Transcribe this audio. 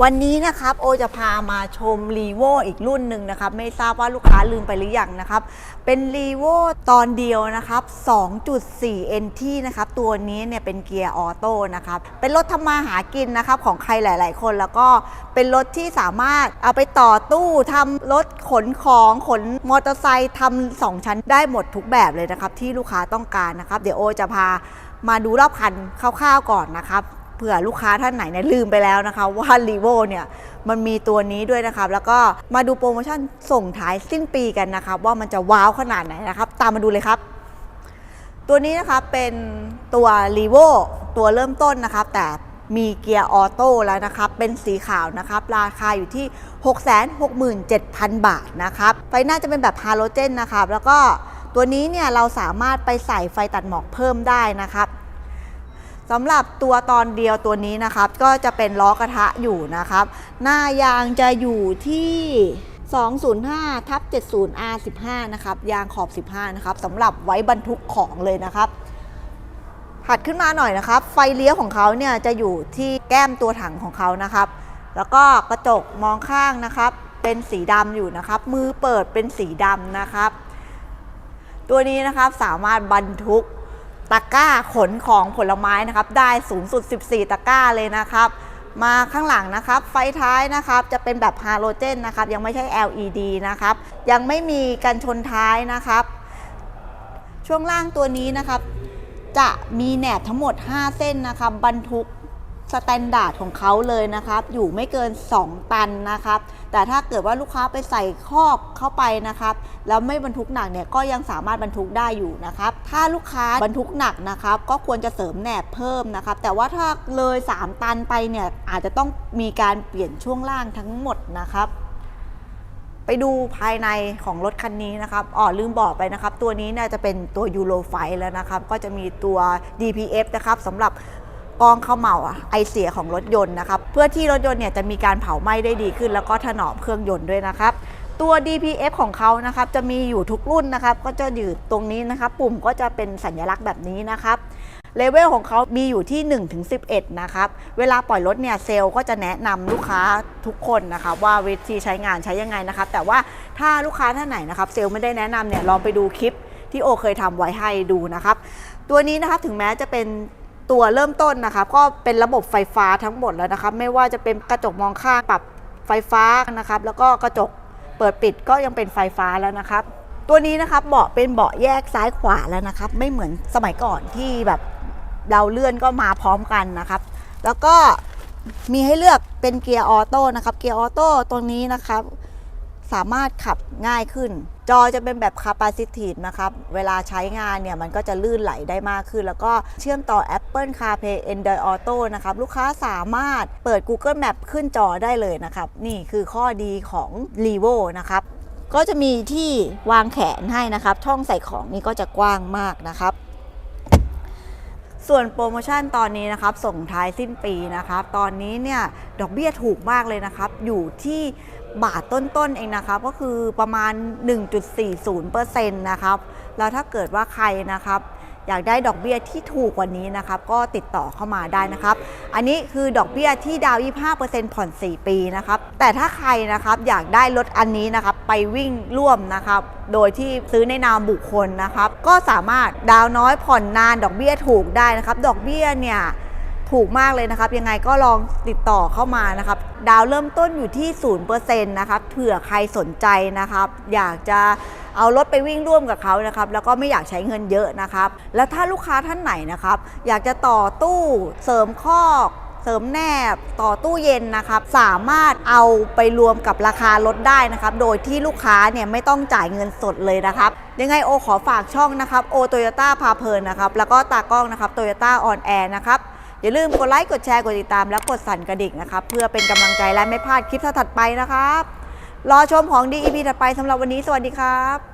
วันนี้นะครับโอจะพามาชมรีโวอีกรุ่นหนึ่งนะครับ ไม่ทราบว่าลูกค้าลืมไปหรือยังนะครับ เป็นรีโวตอนเดียวนะครับ 2.4 NT นะครับ ตัวนี้เนี่ยเป็นเกียร์ออโต้นะครับ เป็นรถทำมาหากินนะครับ ของใครหลาย ๆ คนแล้วก็เป็นรถที่สามารถเอาไปต่อตู้ทำรถขนของขนมอเตอร์ไซค์ทำสองชั้นได้หมดทุกแบบเลยนะครับ ที่ลูกค้าต้องการนะครับ เดี๋ยวโอจะพามาดูรอบคันคร่าว ๆ ก่อนนะครับ เผื่อลูกค้าท่านไหนเนี่ยลืมไปแล้วนะคะว่ารีโวเนี่ยมันมีตัวนี้ด้วยนะครับ แล้วก็มาดูโปรโมชั่นส่งท้ายสิ้นปีกันนะครับ ว่ามันจะว้าวขนาดไหนนะครับ ตามมาดูเลยครับ ตัวนี้นะครับเป็นตัวรีโวตัวเริ่มต้นนะครับ แต่มีเกียร์ออโต้แล้วนะครับ เป็นสีขาวนะครับ ราคาอยู่ที่ 667,000 บาทนะครับ ไฟหน้าจะเป็นแบบฮาโลเจนนะครับ แล้วก็ตัวนี้เนี่ยเราสามารถไปใส่ไฟตัดหมอกเพิ่มได้นะครับ สำหรับตัวตอนเดียวตัวนี้นะครับ ก็จะเป็นล้อกระทะอยู่นะครับ หน้ายางจะอยู่ที่ 205ทับ 70 R15 นะครับ ยางขอบ 15 นะครับสำหรับไว้บรรทุกของเลยนะครับถัดขึ้นมาหน่อยนะครับ ไฟเลี้ยวของเขาเนี่ยจะอยู่ที่แก้มตัวถังของเขานะครับ แล้วก็กระจกมองข้างนะครับ เป็นสีดำอยู่นะครับ มือเปิดเป็นสีดำนะครับ ตัวนี้นะครับสามารถบรรทุก ตะกร้าขนของผลไม้นะครับ ได้สูงสุด 14 ตะกร้าเลยนะครับ มาข้างหลังนะครับ ไฟท้ายนะครับจะเป็นแบบฮาโลเจนนะครับ ยังไม่ใช่ LED นะครับ ยังไม่มีกันชนท้ายนะครับ ช่วงล่างตัวนี้นะครับ จะมีแหนบทั้งหมด 5 เส้นนะครับบรรทุก สแตนดาร์ดของเขาเลยนะครับ อยู่ไม่เกิน 2 ตันนะครับ แต่ถ้าเกิดว่าลูกค้าไปใส่คอกเข้าไปนะครับ แล้วไม่บรรทุกหนักเนี่ยก็ยังสามารถบรรทุกได้อยู่นะครับ ถ้าลูกค้าบรรทุกหนักนะครับ ก็ควรจะเสริมแหนบเพิ่มนะครับ แต่ว่าถ้าเลย 3 ตันไปเนี่ยอาจจะต้องมีการเปลี่ยนช่วงล่างทั้งหมดนะครับไปดูภายในของรถคันนี้นะครับอ๋อลืมบอกไปนะครับ ตัวนี้เนี่ยจะเป็นตัวยูโรไฟแล้วนะครับ ก็จะมีตัว DPF นะครับสำหรับ กรองเขมเหลาไอเสียของรถยนต์นะครับเพื่อที่รถยนต์เนี่ยจะมีการเผาไหม้ได้ดีขึ้น แล้วก็ถนอมเครื่องยนต์ด้วยนะครับตัว DPF ของเขานะครับจะมีอยู่ทุกรุ่นนะครับก็จะอยู่ตรงนี้นะครับปุ่มก็จะเป็นสัญลักษณ์แบบนี้นะครับเลเวลของเขามีอยู่ที่ 1 ถึง 11 นะครับ เวลาปล่อยรถเนี่ยเซลล์ก็จะแนะนำลูกค้าทุกคนนะครับว่าวิธีใช้งานใช้ยังไงนะครับ แต่ว่าถ้าลูกค้าท่านไหนนะครับเซลล์ไม่ได้แนะนำเนี่ยลองไปดูคลิปที่โอเคยทำไว้ให้ดูนะครับ ตัวนี้นะครับถึงแม้จะเป็น ตัวเริ่มต้นนะครับก็เป็นระบบไฟฟ้าทั้งหมดแล้วนะครับไม่ว่าจะเป็นกระจกมองข้างปรับไฟฟ้านะครับ แล้วก็กระจกเปิดปิดก็ยังเป็นไฟฟ้าแล้วนะครับ ตัวนี้นะครับเบาะเป็นเบาะแยกซ้ายขวาแล้วนะครับ ไม่เหมือนสมัยก่อนที่แบบเราเลื่อนก็มาพร้อมกันนะครับ แล้วก็มีให้เลือกเป็นเกียร์ออโต้นะครับ เกียร์ออโต้ตัวนี้นะครับ สามารถขับง่ายขึ้น จอจะเป็นแบบ capacitive นะครับ เวลาใช้งานเนี่ย มันก็จะลื่นไหลได้มากขึ้น แล้วก็เชื่อมต่อ Apple CarPlay Android Auto นะครับ ลูกค้าสามารถเปิด Google Map ขึ้นจอได้เลยนะครับ นี่คือข้อดีของ r e v o นะครับก็จะมีที่วางแขนให้นะครับ ช่องใส่ของนี่ก็จะกว้างมากนะครับ ส่วนโปรโมชั่นตอนนี้นะครับส่งท้ายสิ้นปีนะครับตอนนี้เนี่ยดอกเบี้ยถูกมากเลยนะครับ อยู่ที่บาทต้นๆเองนะครับ ก็คือประมาณ 1.40%นะครับแล้วถ้าเกิดว่าใครนะครับ อยากได้ดอกเบี้ยที่ถูกกว่านี้นะครับก็ติดต่อเข้ามาได้นะครับ อันนี้คือดอกเบี้ยที่ดาวน์25%ผ่อน 4 ปีนะครับ แต่ถ้าใครนะครับอยากได้รถอันนี้นะครับไปวิ่งร่วมนะครับ โดยที่ซื้อในนามบุคคลนะครับ ก็สามารถดาวน์น้อยผ่อนนานดอกเบี้ยถูกได้นะครับ ดอกเบี้ยเนี่ยถูกมากเลยนะครับ ยังไงก็ลองติดต่อเข้ามานะครับ ดาวเริ่มต้นอยู่ที่ 0%นะครับเผื่อใครสนใจนะครับ อยากจะ เอารถไปวิ่งร่วมกับเขานะครับแล้วก็ไม่อยากใช้เงินเยอะนะครับ แล้วถ้าลูกค้าท่านไหนนะครับ อยากจะต่อตู้เสริมคอกเสริมแนบต่อตู้เย็นนะครับ สามารถเอาไปรวมกับราคารถได้นะครับ โดยที่ลูกค้าเนี่ยไม่ต้องจ่ายเงินสดเลยนะครับ ยังไงโอขอฝากช่องนะครับโอโตโยต้าพาเพลินนะครับ แล้วก็ตากล้องนะครับโตโยต้าออนแอร์นะครับ อย่าลืมกดไลค์ กดแชร์ กดติดตาม และกดสั่นกระดิ่งนะครับ เพื่อเป็นกำลังใจและไม่พลาดคลิปถัดไปนะครับ รอชมของดี EP ถัดไปสำหรับวันนี้สวัสดีครับ